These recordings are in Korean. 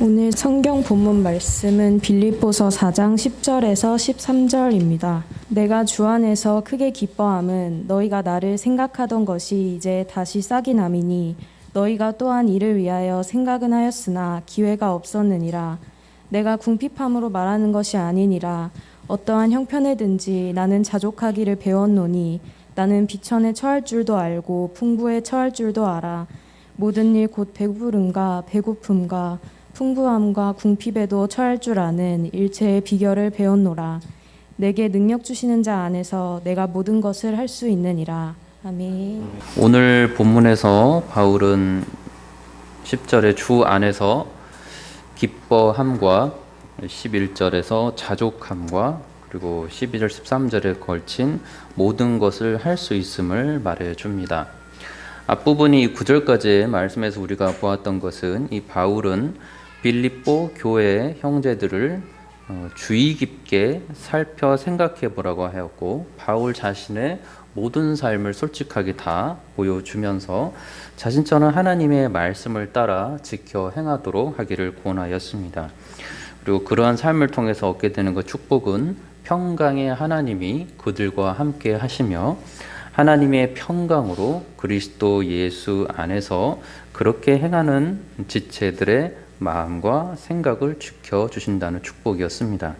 오늘 성경 본문 말씀은 빌립보서 4장 10절에서 13절입니다. 내가 주 안에서 크게 기뻐함은 너희가 나를 생각하던 것이 이제 다시 싹이 남이니 너희가 또한 이를 위하여 생각은 하였으나 기회가 없었느니라. 내가 궁핍함으로 말하는 것이 아니니라. 어떠한 형편에든지 나는 자족하기를 배웠노니 나는 비천에 처할 줄도 알고 풍부에 처할 줄도 알아. 모든 일 곧 배부름과 배고픔과 풍부함과 궁핍에도 처할 줄 아는 일체의 비결을 배웠노라. 내게 능력 주시는 자 안에서 내가 모든 것을 할 수 있느니라. 아멘. 오늘 본문에서 바울은 10절에 주 안에서 기뻐함과 11절에서 자족함과 그리고 12절 13절에 걸친 모든 것을 할 수 있음을 말해 줍니다. 앞부분이 9절까지의 말씀에서 우리가 보았던 것은 이 바울은 빌립보 교회 형제들을 어, 주의 깊게 살펴 생각해 보라고 하였고 바울 자신의 모든 삶을 솔직하게 다 보여주면서 자신처럼 하나님의 말씀을 따라 지켜 행하도록 하기를 권하였습니다. 그리고 그러한 삶을 통해서 얻게 되는 그 축복은 평강의 하나님이 그들과 함께 하시며 하나님의 평강으로 그리스도 예수 안에서 그렇게 행하는 지체들의 마음과 생각을 지켜 주신다는 축복이었습니다.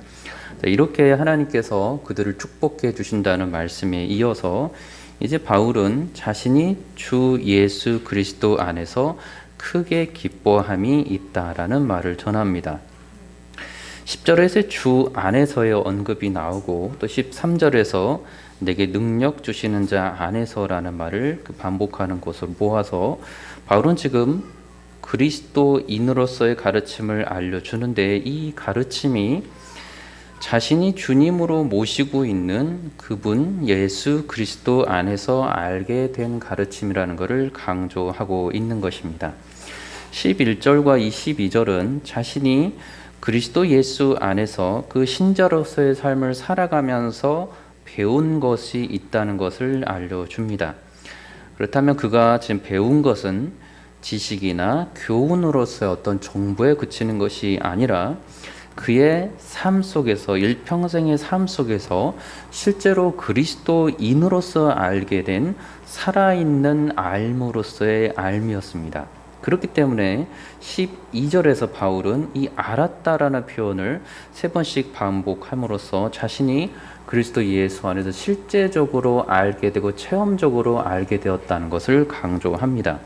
자, 이렇게 하나님께서 그들을 축복해 주신다는 말씀에 이어서 이제 바울은 자신이 주 예수 그리스도 안에서 크게 기뻐함이 있다라는 말을 전합니다. 10절에서 주 안에서의 언급이 나오고 또 13절에서 내게 능력 주시는 자 안에서라는 말을 그 반복하는 것을 모아서 바울은 지금 그리스도인으로서의 가르침을 알려주는데 이 가르침이 자신이 주님으로 모시고 있는 그분 예수 그리스도 안에서 알게 된 가르침이라는 것을 강조하고 있는 것입니다. 11절과 22절은 자신이 그리스도 예수 안에서 그 신자로서의 삶을 살아가면서 배운 것이 있다는 것을 알려줍니다. 그렇다면 그가 지금 배운 것은 지식이나 교훈으로서의 어떤 정보에 그치는 것이 아니라 그의 삶 속에서 일평생의 삶 속에서 실제로 그리스도인으로서 알게 된 살아있는 알므로서의 알미였습니다. 그렇기 때문에 12절에서 바울은 이 알았다라는 표현을 세 번씩 반복함으로써 자신이 그리스도 예수 안에서 실제적으로 알게 되고 체험적으로 알게 되었다는 것을 강조합니다.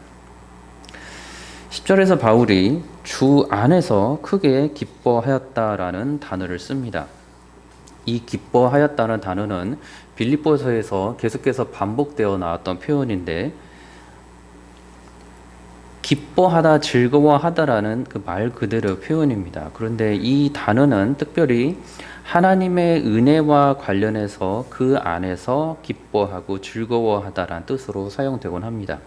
10절에서 바울이 주 안에서 크게 기뻐하였다라는 단어를 씁니다. 이 기뻐하였다는 단어는 빌립보서에서 계속해서 반복되어 나왔던 표현인데 기뻐하다, 즐거워하다라는 그 말 그대로 표현입니다. 그런데 이 단어는 특별히 하나님의 은혜와 관련해서 그 안에서 기뻐하고 즐거워하다라는 뜻으로 사용되곤 합니다.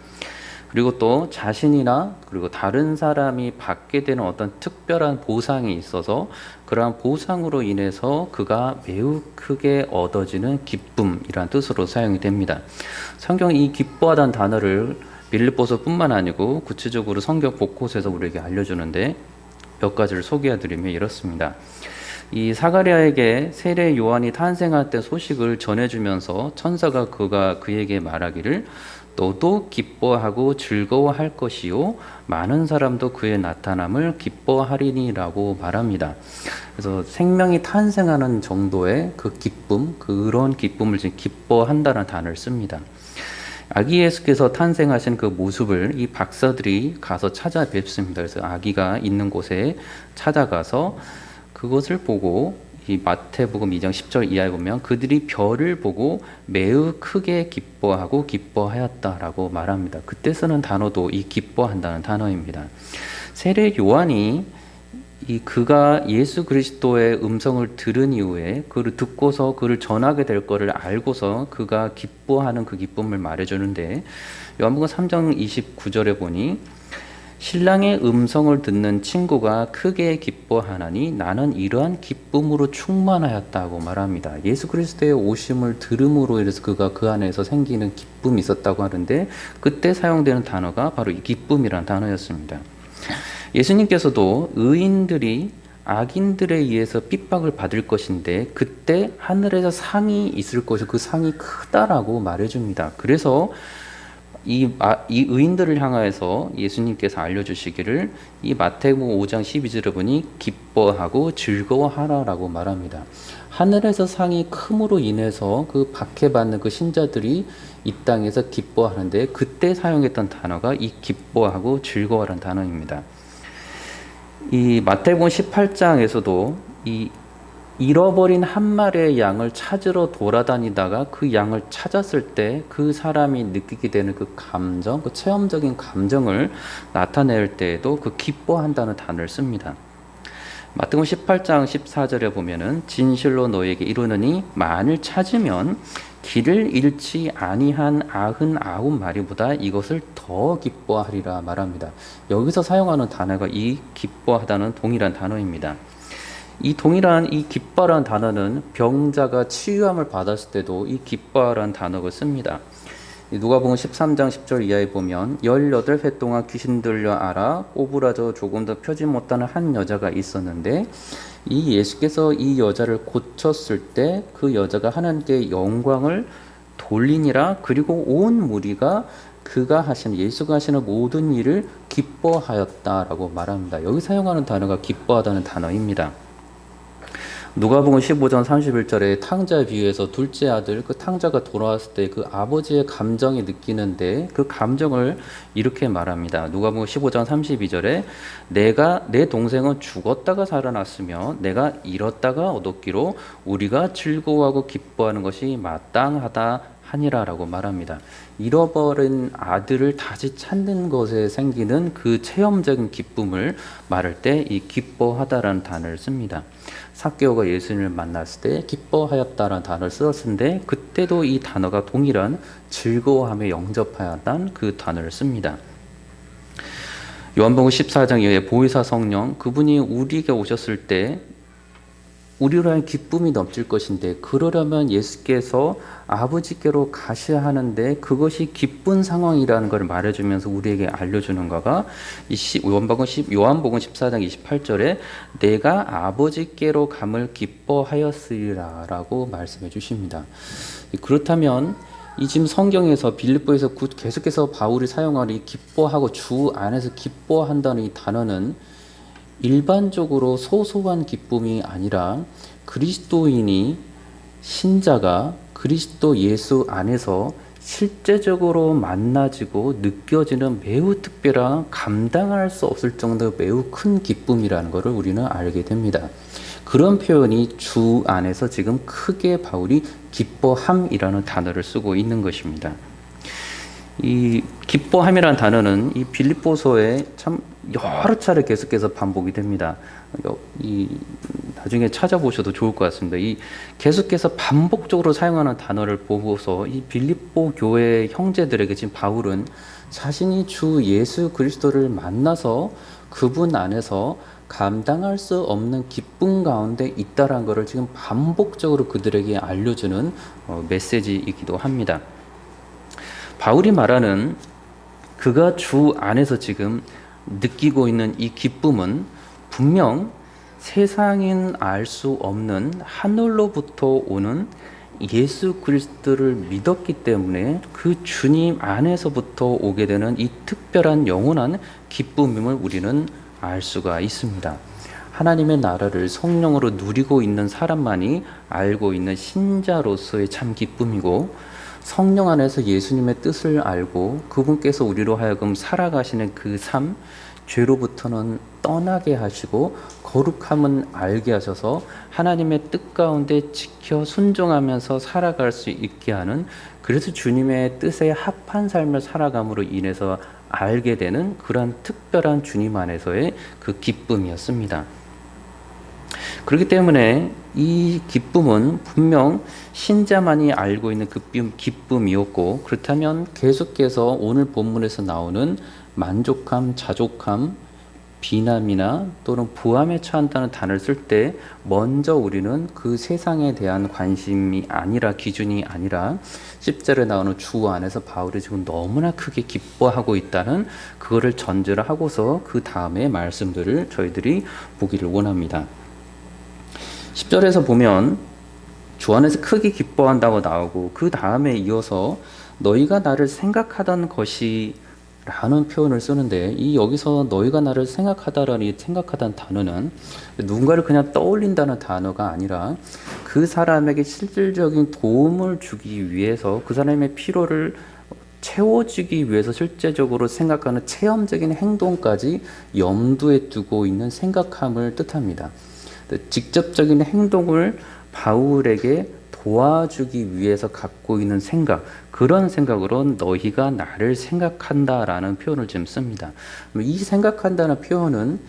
그리고 또 자신이나 그리고 다른 사람이 받게 되는 어떤 특별한 보상이 있어서 그러한 보상으로 인해서 그가 매우 크게 얻어지는 기쁨이란 뜻으로 사용이 됩니다. 성경 이 기뻐하다는 단어를 빌립보서뿐만 아니고 구체적으로 성경 곳곳에서 우리에게 알려주는데 몇 가지를 소개해드리면 이렇습니다. 이 사가랴에게 세례 요한이 탄생할 때 소식을 전해주면서 천사가 그가 그에게 말하기를 너도 기뻐하고 즐거워할 것이요 많은 사람도 그의 나타남을 기뻐하리니라고 말합니다. 그래서 생명이 탄생하는 정도의 그 기쁨, 그런 기쁨을 지금 기뻐한다는 단어를 씁니다. 아기 예수께서 탄생하신 그 모습을 이 박사들이 가서 찾아뵙습니다. 그래서 아기가 있는 곳에 찾아가서 그것을 보고 이 마태복음 2장 10절 이하에 보면 그들이 별을 보고 매우 크게 기뻐하고 기뻐하였다라고 말합니다. 그때 쓰는 단어도 이 기뻐한다는 단어입니다. 세례 요한이 이 그가 예수 그리스도의 음성을 들은 이후에 그를 듣고서 그를 전하게 될 것을 알고서 그가 기뻐하는 그 기쁨을 말해주는데 요한복음 3장 29절에 보니 신랑의 음성을 듣는 친구가 크게 기뻐하나니 나는 이러한 기쁨으로 충만하였다고 말합니다. 예수 그리스도의 오심을 들음으로 인해서 그가 그 안에서 생기는 기쁨이 있었다고 하는데 그때 사용되는 단어가 바로 이 기쁨이라는 단어였습니다. 예수님께서도 의인들이 악인들에 의해서 핍박을 받을 것인데 그때 하늘에서 상이 있을 것이고 그 상이 크다라고 말해줍니다. 그래서 이, 아, 이 의인들을 향하여서 예수님께서 알려주시기를 이 마태복음 5장 12절을 보니 기뻐하고 즐거워하라라고 말합니다. 하늘에서 상이 큼으로 인해서 그 박해받는 그 신자들이 이 땅에서 기뻐하는데 그때 사용했던 단어가 이 기뻐하고 즐거워라는 단어입니다. 이 마태복음 18장에서도 이 잃어버린 한 마리의 양을 찾으러 돌아다니다가 그 양을 찾았을 때 그 사람이 느끼게 되는 그 감정, 그 체험적인 감정을 나타낼 때에도 그 기뻐한다는 단어를 씁니다. 마태복음 18장 14절에 보면은 진실로 너에게 이르노니 만일 찾으면 길을 잃지 아니한 아흔 아홉 마리보다 이것을 더 기뻐하리라 말합니다. 여기서 사용하는 단어가 이 기뻐하다는 동일한 단어입니다. 이 동일한 이 기뻐라는 단어는 병자가 치유함을 받았을 때도 이 기뻐라는 단어를 씁니다. 누가복음 13장 10절 이하에 보면 18회 동안 귀신 들려 알아 오브라져 조금 더 펴지 못하는 한 여자가 있었는데 이 예수께서 이 여자를 고쳤을 때 그 여자가 하나님께 영광을 돌리니라 그리고 온 무리가 그가 하시는 예수가 하시는 모든 일을 기뻐하였다라고 말합니다. 여기 사용하는 단어가 기뻐하다는 단어입니다. 누가복음 15장 31절에 탕자 비유에서 둘째 아들 그 탕자가 돌아왔을 때 그 아버지의 감정이 느끼는데 그 감정을 이렇게 말합니다. 누가복음 15장 32절에 내가 내 동생은 죽었다가 살아났으며 내가 잃었다가 얻었기로 우리가 즐거워하고 기뻐하는 것이 마땅하다 하니라라고 말합니다. 잃어버린 아들을 다시 찾는 것에 생기는 그 체험적인 기쁨을 말할 때 이 기뻐하다라는 단어를 씁니다. 사개오가 예수님을 만났을 때 기뻐하였다라는 단어를 썼는데 그때도 이 단어가 동일한 즐거워함에 영접하였다는 그 단어를 씁니다. 요한복음 14장 이후에 보혜사 성령 그분이 우리에게 오셨을 때 우리로 하여 기쁨이 넘칠 것인데 그러려면 예수께서 아버지께로 가셔야 하는데 그것이 기쁜 상황이라는 것을 말해주면서 우리에게 알려주는 거가 요한복음 10 요한복음 14장 28절에 내가 아버지께로 감을 기뻐하였으리라 라고 말씀해 주십니다. 그렇다면 이 지금 성경에서 빌립보에서 구- 계속해서 바울이 사용하는 이 기뻐하고 주 안에서 기뻐한다는 이 단어는 일반적으로 소소한 기쁨이 아니라 그리스도인이 신자가 그리스도 예수 안에서 실제적으로 만나지고 느껴지는 매우 특별한 감당할 수 없을 정도로 매우 큰 기쁨이라는 것을 우리는 알게 됩니다. 그런 표현이 주 안에서 지금 크게 바울이 기뻐함이라는 단어를 쓰고 있는 것입니다. 이 기뻐함이라는 단어는 이 빌립보서에 참 여러 차례 계속해서 반복이 됩니다. 여- 이 나중에 찾아보셔도 좋을 것 같습니다. 이 계속해서 반복적으로 사용하는 단어를 보고서 이 빌립보 교회 형제들에게 지금 바울은 자신이 주 예수 그리스도를 만나서 그분 안에서 감당할 수 없는 기쁨 가운데 있다라는 것을 지금 반복적으로 그들에게 알려주는 어, 메시지이기도 합니다. 바울이 말하는 그가 주 안에서 지금 느끼고 있는 이 기쁨은 분명 세상인 알 수 없는 하늘로부터 오는 예수 그리스도를 믿었기 때문에 그 주님 안에서부터 오게 되는 이 특별한 영원한 기쁨임을 우리는 알 수가 있습니다. 하나님의 나라를 성령으로 누리고 있는 사람만이 알고 있는 신자로서의 참 기쁨이고 성령 안에서 예수님의 뜻을 알고 그분께서 우리로 하여금 살아가시는 그 삶, 죄로부터는 떠나게 하시고 거룩함은 알게 하셔서 하나님의 뜻 가운데 지켜 순종하면서 살아갈 수 있게 하는 그래서 주님의 뜻에 합한 삶을 살아감으로 인해서 알게 되는 그러한 특별한 주님 안에서의 그 기쁨이었습니다. 그렇기 때문에 이 기쁨은 분명 신자만이 알고 있는 그 기쁨- 기쁨이었고 그렇다면 계속해서 오늘 본문에서 나오는 만족함, 자족함, 비남이나 또는 부함에 처한다는 단어를 쓸 때 먼저 우리는 그 세상에 대한 관심이 아니라 기준이 아니라 10절에 나오는 주 안에서 바울이 지금 너무나 크게 기뻐하고 있다는 그거를 전제를 하고서 그 다음에 말씀들을 저희들이 보기를 원합니다. 10절에서 보면 주 안에서 크게 기뻐한다고 나오고 그 다음에 이어서 너희가 나를 생각하던 것이 라는 표현을 쓰는데 이 여기서 너희가 나를 생각하다라는 이 생각하다는 단어는 누군가를 그냥 떠올린다는 단어가 아니라 그 사람에게 실질적인 도움을 주기 위해서 그 사람의 필요를 채워주기 위해서 실제적으로 생각하는 체험적인 행동까지 염두에 두고 있는 생각함을 뜻합니다. 직접적인 행동을 바울에게 도와주기 위해서 갖고 있는 생각, 그런 생각으로 너희가 나를 생각한다라는 표현을 지금 씁니다. 이 생각한다는 표현은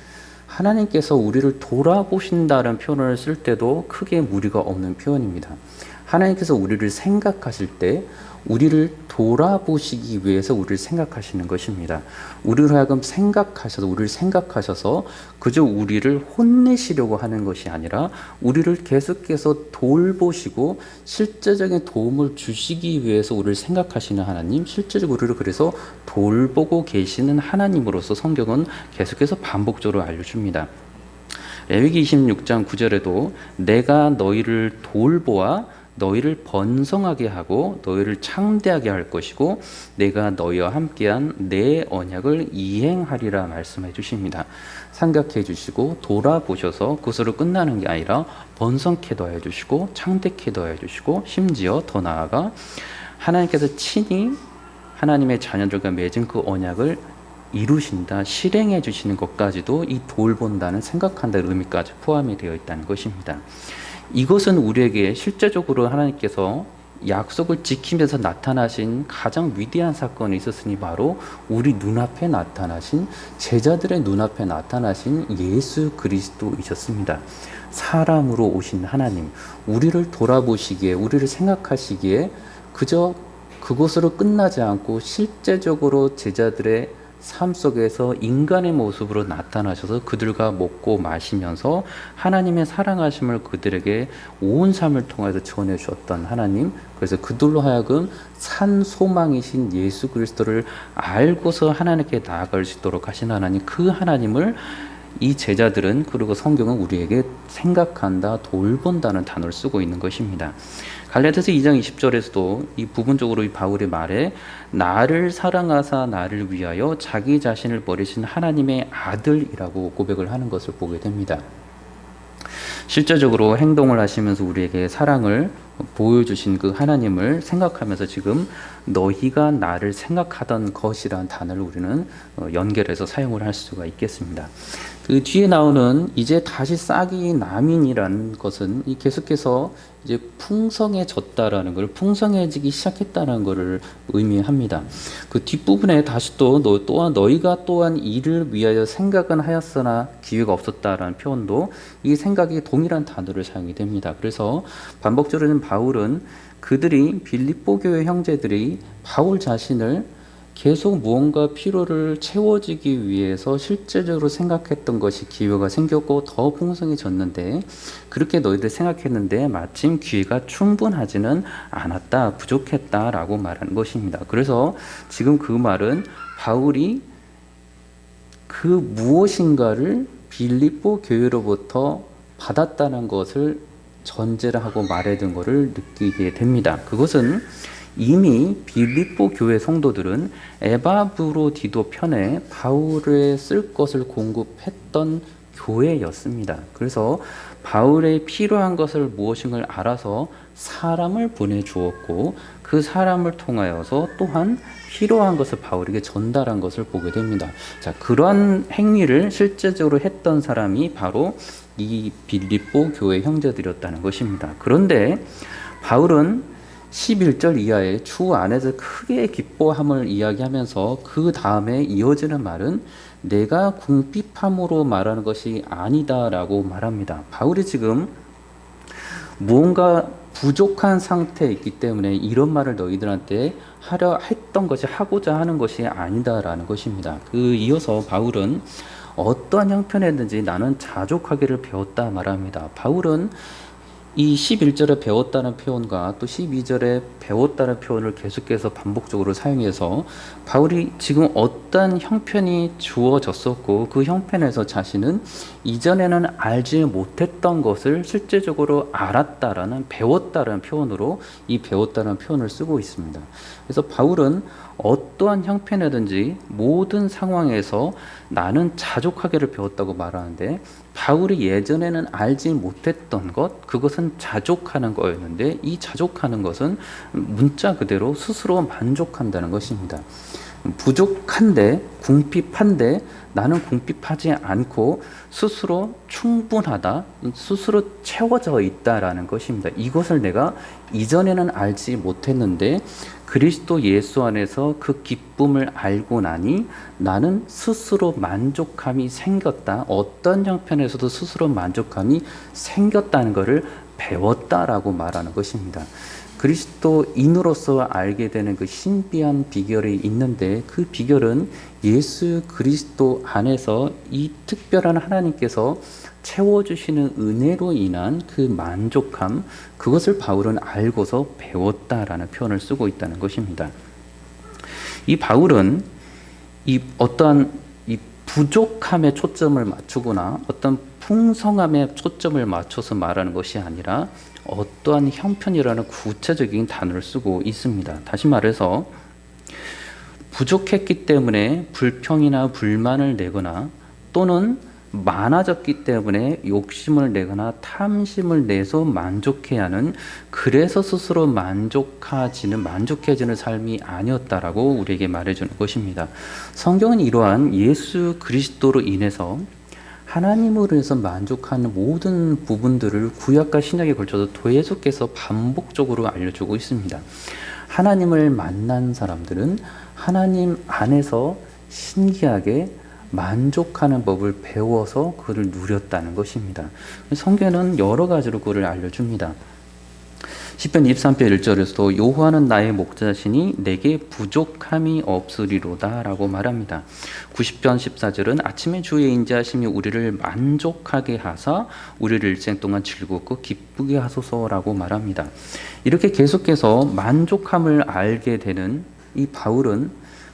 하나님께서 우리를 돌아보신다는 표현을 쓸 때도 크게 무리가 없는 표현입니다. 하나님께서 우리를 생각하실 때 우리를 돌아보시기 위해서 우리를 생각하시는 것입니다. 우리를 하여금 생각하셔서 우리를 생각하셔서 그저 우리를 혼내시려고 하는 것이 아니라 우리를 계속해서 돌보시고 실제적인 도움을 주시기 위해서 우리를 생각하시는 하나님, 실제적으로 우리를 그래서 돌보고 계시는 하나님으로서 성경은 계속해서 반복적으로 알려줍니다. 레위기 26장 9절에도 내가 너희를 돌보아 너희를 번성하게 하고 너희를 창대하게 할 것이고 내가 너희와 함께한 내 언약을 이행하리라 말씀해 주십니다. 생각해 주시고 돌아보셔서 그것으로 끝나는 게 아니라 번성케 도 해 주시고 창대케 도 해 주시고 심지어 더 나아가 하나님께서 친히 하나님의 자녀들과 맺은 그 언약을 이루신다, 실행해 주시는 것까지도 이 돌본다는 생각한다는 의미까지 포함이 되어 있다는 것입니다. 이것은 우리에게 실제적으로 하나님께서 약속을 지키면서 나타나신 가장 위대한 사건이 있었으니 바로 우리 눈앞에 나타나신 제자들의 눈앞에 나타나신 예수 그리스도이셨습니다. 사람으로 오신 하나님, 우리를 돌아보시기에, 우리를 생각하시기에 그저 그것으로 끝나지 않고 실제적으로 제자들의 삶 속에서 인간의 모습으로 나타나셔서 그들과 먹고 마시면서 하나님의 사랑하심을 그들에게 온 삶을 통해서 전해 주었던 하나님 그래서 그들로 하여금 산 소망이신 예수 그리스도를 알고서 하나님께 나아갈 수 있도록 하신 하나님 그 하나님을 이 제자들은 그리고 성경은 우리에게 생각한다, 돌본다는 단어를 쓰고 있는 것입니다. 갈라디아서 2장 20절에서도 이 부분적으로 이 바울의 말에 나를 사랑하사 나를 위하여 자기 자신을 버리신 하나님의 아들이라고 고백을 하는 것을 보게 됩니다. 실제적으로 행동을 하시면서 우리에게 사랑을 보여주신 그 하나님을 생각하면서 지금 너희가 나를 생각하던 것이란 단어를 우리는 어, 연결해서 사용을 할 수가 있겠습니다. 그 뒤에 나오는 이제 다시 싹이 남인이라는 것은 이 계속해서 이제 풍성해졌다라는 걸 풍성해지기 시작했다는 것을 의미합니다. 그 뒷부분에 다시 또 너 또한 너희가 또한 이를 위하여 생각은 하였으나 기회가 없었다라는 표현도 이 생각이 동일한 단어를 사용이 됩니다. 그래서 반복적으로는 바울은 그들이 빌립보 교회 형제들이 바울 자신을 계속 무언가 필요를 채워지기 위해서 실제적으로 생각했던 것이 기회가 생겼고 더 풍성해졌는데 그렇게 너희들 생각했는데 마침 기회가 충분하지는 않았다 부족했다라고 말하는 것입니다. 그래서 지금 그 말은 바울이 그 무엇인가를 빌립보 교회로부터 받았다는 것을 전제를 하고 말해둔 것을 느끼게 됩니다. 그것은 이미 빌립보 교회 성도들은 에바브로디도 편에 바울에 쓸 것을 공급했던 교회였습니다. 그래서 바울의 필요한 것을 무엇인가를 알아서 사람을 보내주었고 그 사람을 통하여서 또한 필요한 것을 바울에게 전달한 것을 보게 됩니다. 자, 그러한 행위를 실제적으로 했던 사람이 바로 이 빌립보 교회 형제들이었다는 것입니다. 그런데 바울은 11절 이하의 주 안에서 크게 기뻐함을 이야기하면서 그 다음에 이어지는 말은 내가 궁핍함으로 말하는 것이 아니다라고 말합니다. 바울이 지금 무언가 부족한 상태에 있기 때문에 이런 말을 너희들한테 하려 했던 것이 하고자 하는 것이 아니다라는 것입니다. 그 이어서 바울은 어떠한 형편이든지 나는 자족하기를 배웠다 말합니다. 바울은 이 11절에 배웠다는 표현과 또 12절에 배웠다는 표현을 계속해서 반복적으로 사용해서 바울이 지금 어떤 형편이 주어졌었고 그 형편에서 자신은 이전에는 알지 못했던 것을 실제적으로 알았다라는 배웠다라는 표현으로 이 배웠다는 표현을 쓰고 있습니다. 그래서 바울은 어떠한 형편이든지 모든 상황에서 나는 자족하기를 배웠다고 말하는데 바울이 예전에는 알지 못했던 것 그것은 자족하는 거였는데 이 자족하는 것은 문자 그대로 스스로 만족한다는 것입니다. 부족한데 궁핍한데 나는 궁핍하지 않고 스스로 충분하다 스스로 채워져 있다라는 것입니다. 이것을 내가 이전에는 알지 못했는데 그리스도 예수 안에서 그 기쁨을 알고 나니 나는 스스로 만족함이 생겼다. 어떤 형편에서도 스스로 만족함이 생겼다는 것을 배웠다라고 말하는 것입니다. 그리스도인으로서 알게 되는 그 신비한 비결이 있는데 그 비결은 예수 그리스도 안에서 이 특별한 하나님께서 채워주시는 은혜로 인한 그 만족함, 그것을 바울은 알고서 배웠다라는 표현을 쓰고 있다는 것입니다. 이 바울은 이 어떠한 이 부족함에 초점을 맞추거나 어떤 풍성함에 초점을 맞춰서 말하는 것이 아니라 어떠한 형편이라는 구체적인 단어를 쓰고 있습니다. 다시 말해서 부족했기 때문에 불평이나 불만을 내거나 또는 많아졌기 때문에 욕심을 내거나 탐심을 내서 만족해야 하는 그래서 스스로 만족하지는 만족해지는 삶이 아니었다라고 우리에게 말해주는 것입니다. 성경은 이러한 예수 그리스도로 인해서 하나님으로 해서 만족하는 모든 부분들을 구약과 신약에 걸쳐서 계속해서 반복적으로 알려주고 있습니다. 하나님을 만난 사람들은 하나님 안에서 신기하게 만족하는 법을 배워서 그를 누렸다는 것입니다. 성경은 여러 가지로 그를 알려줍니다. 10편 23편 1절에서도 여호와는 나의 목자시니 내게 부족함이 없으리로다 라고 말합니다. 90편 14절은 아침에 주의 인자하심이 우리를 만족하게 하사 우리를 일생 동안 즐겁고 기쁘게 하소서 라고 말합니다. 이렇게 계속해서 만족함을 알게 되는 이 바울은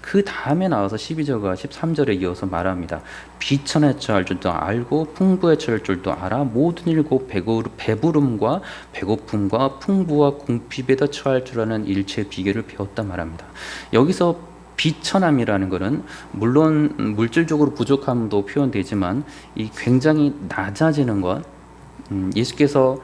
그 다음에 나와서 12절과 13절에 이어서 말합니다. 비천에 처할 줄도 알고 풍부에 처할 줄도 알아 모든 일곱 배부름과 배고픔과 풍부와 궁핍에다 처할 줄 아는 일체 비결을 배웠다 말합니다. 여기서 비천함이라는 것은 물론 물질적으로 부족함도 표현되지만 이 굉장히 낮아지는 것 음, 예수께서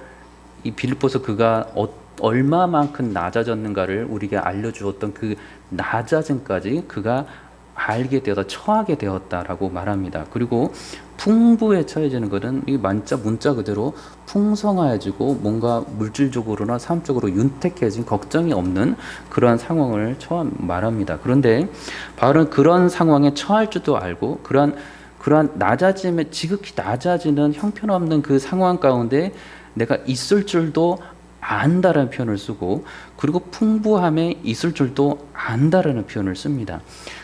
이 빌립보서 그가 어, 얼마만큼 낮아졌는가를 우리에게 알려주었던 그 낮아짐까지 그가 알게 되어서 처하게 되었다라고 말합니다. 그리고 풍부에 처해지는 것은 이 만자 문자 그대로 풍성해지고 뭔가 물질적으로나 삶적으로 윤택해진 걱정이 없는 그러한 상황을 처 말합니다. 그런데 바울은 그런 상황에 처할 줄도 알고 그러한 그러한 낮아짐에 지극히 낮아지는 형편없는 그 상황 가운데 내가 있을 줄도 안다라는 표현을 쓰고 그리고 풍부함에 있을 줄도 안다라는 표현을 씁니다.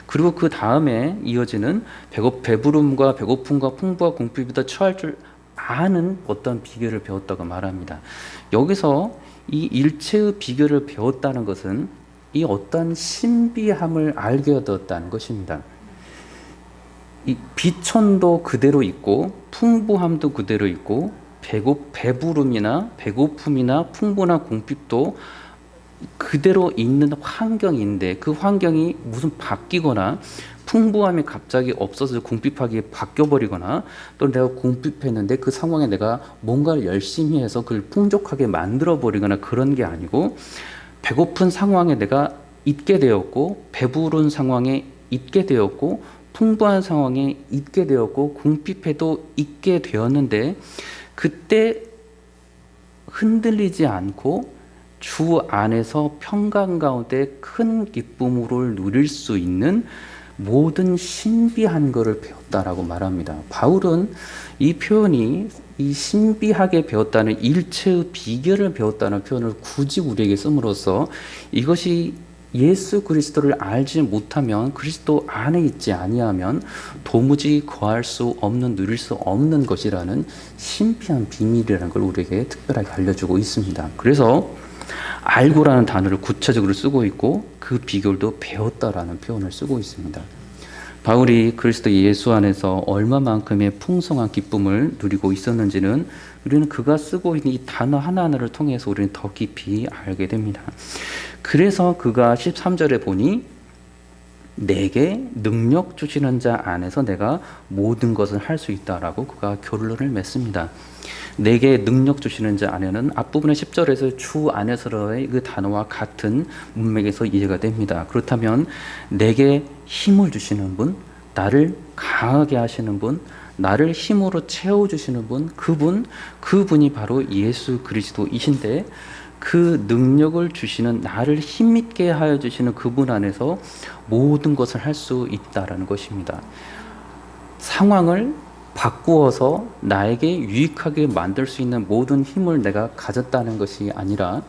그리고 그 다음에 이어지는 배고 배부름과 배고픔과 풍부와 공핍보다 처할 줄 아는 어떤 비결을 배웠다고 말합니다. 여기서 이 일체의 비결을 배웠다는 것은 이 어떤 신비함을 알게 되었다는 것입니다. 이 비천도 그대로 있고 풍부함도 그대로 있고 배고 배부름이나 배고픔이나 풍부나 공핍도 그대로 있는 환경인데 그 환경이 무슨 바뀌거나 풍부함이 갑자기 없어서 궁핍하게 바뀌어버리거나 또 내가 궁핍했는데 그 상황에 내가 뭔가를 열심히 해서 그걸 풍족하게 만들어버리거나 그런 게 아니고 배고픈 상황에 내가 있게 되었고 배부른 상황에 있게 되었고 풍부한 상황에 있게 되었고 궁핍해도 있게 되었는데 그때 흔들리지 않고 주 안에서 평강 가운데 큰 기쁨으로 누릴 수 있는 모든 신비한 것을 배웠다라고 말합니다. 바울은 이 표현이 이 신비하게 배웠다는 일체의 비결을 배웠다는 표현을 굳이 우리에게 씀으로써 이것이 예수 그리스도를 알지 못하면 그리스도 안에 있지 아니하면 도무지 거할 수 없는 누릴 수 없는 것이라는 신비한 비밀이라는 걸 우리에게 특별하게 알려주고 있습니다. 그래서 알고라는 단어를 구체적으로 쓰고 있고 그 비결도 배웠다라는 표현을 쓰고 있습니다. 바울이 그리스도 예수 안에서 얼마만큼의 풍성한 기쁨을 누리고 있었는지는 우리는 그가 쓰고 있는 이 단어 하나하나를 통해서 우리는 더 깊이 알게 됩니다. 그래서 그가 13절에 보니 내게 능력 주시는 자 안에서 내가 모든 것을 할 수 있다라고 그가 결론을 맺습니다. 내게 능력 주시는 자 안에는 앞부분의 10절에서 주 안에서의 그 단어와 같은 문맥에서 이해가 됩니다. 그렇다면 내게 힘을 주시는 분, 나를 강하게 하시는 분, 나를 힘으로 채워 주시는 분, 그분, 그분이 바로 예수 그리스도이신데 그 능력을 주시는 나를 힘있게 하여 주시는 그분 안에서 모든 것을 할 수 있다라는 것입니다. 상황을 바꾸어서 나에게 유익하게 만들 수 있는 모든 힘을 내가 가졌다는 것이 아니라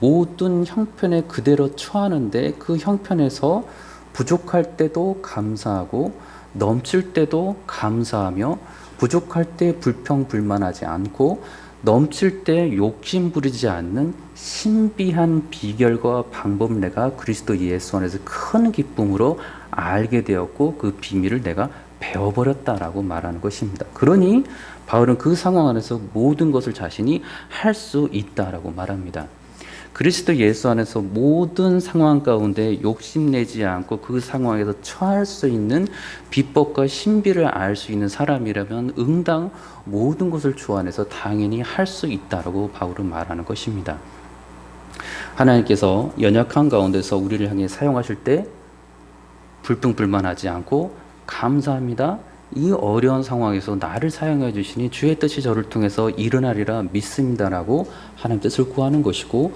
모든 형편에 그대로 처하는데 그 형편에서 부족할 때도 감사하고 넘칠 때도 감사하며 부족할 때 불평불만하지 않고 넘칠 때 욕심 부리지 않는 신비한 비결과 방법을 내가 그리스도 예수 안에서 큰 기쁨으로 알게 되었고 그 비밀을 내가 배워버렸다라고 말하는 것입니다. 그러니 바울은 그 상황 안에서 모든 것을 자신이 할 수 있다라고 말합니다. 그리스도 예수 안에서 모든 상황 가운데 욕심내지 않고 그 상황에서 처할 수 있는 비법과 신비를 알 수 있는 사람이라면 응당 모든 것을 주 안에서 당연히 할 수 있다라고 바울은 말하는 것입니다. 하나님께서 연약한 가운데서 우리를 향해 사용하실 때 불평불만하지 않고 감사합니다. 이 어려운 상황에서 나를 사용해 주시니 주의 뜻이 저를 통해서 일어나리라 믿습니다라고 하나님 뜻을 구하는 것이고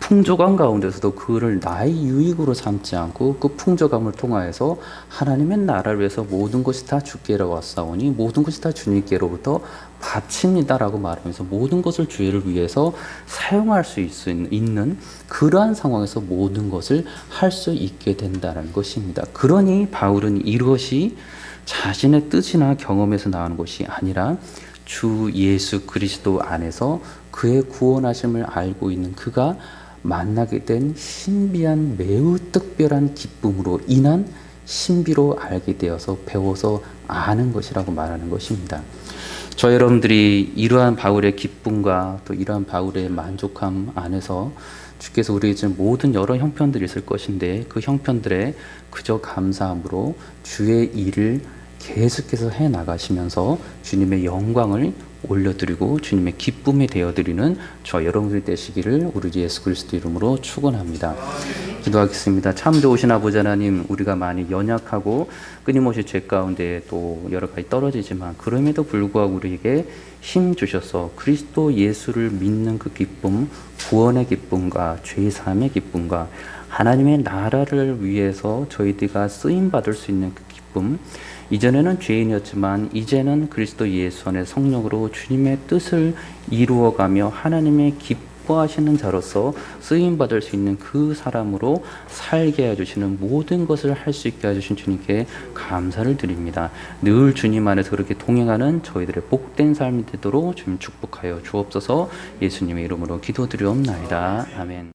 풍족한 가운데서도 그를 나의 유익으로 삼지 않고 그 풍족함을 통하여서 하나님의 나라를 위해서 모든 것이 다 주께로 왔사오니 모든 것이 다 주님께로부터 바칩니다라고 말하면서 모든 것을 주의를 위해서 사용할 수 있- 있는 그러한 상황에서 모든 것을 할 수 있게 된다는 것입니다. 그러니 바울은 이것이 자신의 뜻이나 경험에서 나오는 것이 아니라 주 예수 그리스도 안에서 그의 구원하심을 알고 있는 그가 만나게 된 신비한 매우 특별한 기쁨으로 인한 신비로 알게 되어서 배워서 아는 것이라고 말하는 것입니다. 저 여러분들이 이러한 바울의 기쁨과 또 이러한 바울의 만족함 안에서 주께서 우리에게 준 모든 여러 형편들이 있을 것인데 그 형편들에 그저 감사함으로 주의 일을 계속해서 해 나가시면서 주님의 영광을 올려드리고 주님의 기쁨이 되어드리는 저 여러분들이 되시기를 우리 주 예수 그리스도 이름으로 축원합니다. 기도하겠습니다. 참 좋으신 아버지 하나님, 우리가 많이 연약하고 끊임없이 죄 가운데 또 여러 가지 떨어지지만 그럼에도 불구하고 우리에게 힘 주셔서 그리스도 예수를 믿는 그 기쁨, 구원의 기쁨과 죄 사함의 기쁨과 하나님의 나라를 위해서 저희들과 쓰임 받을 수 있는 그 기쁨, 이전에는 죄인이었지만 이제는 그리스도 예수 안의 성령으로 주님의 뜻을 이루어가며 하나님의 기뻐하시는 자로서 쓰임 받을 수 있는 그 사람으로 살게 해 주시는 모든 것을 할 수 있게 해 주신 주님께 감사를 드립니다. 늘 주님 안에서 그렇게 동행하는 저희들의 복된 삶이 되도록 주님 축복하여 주옵소서 예수님의 이름으로 기도드리옵나이다. 아멘.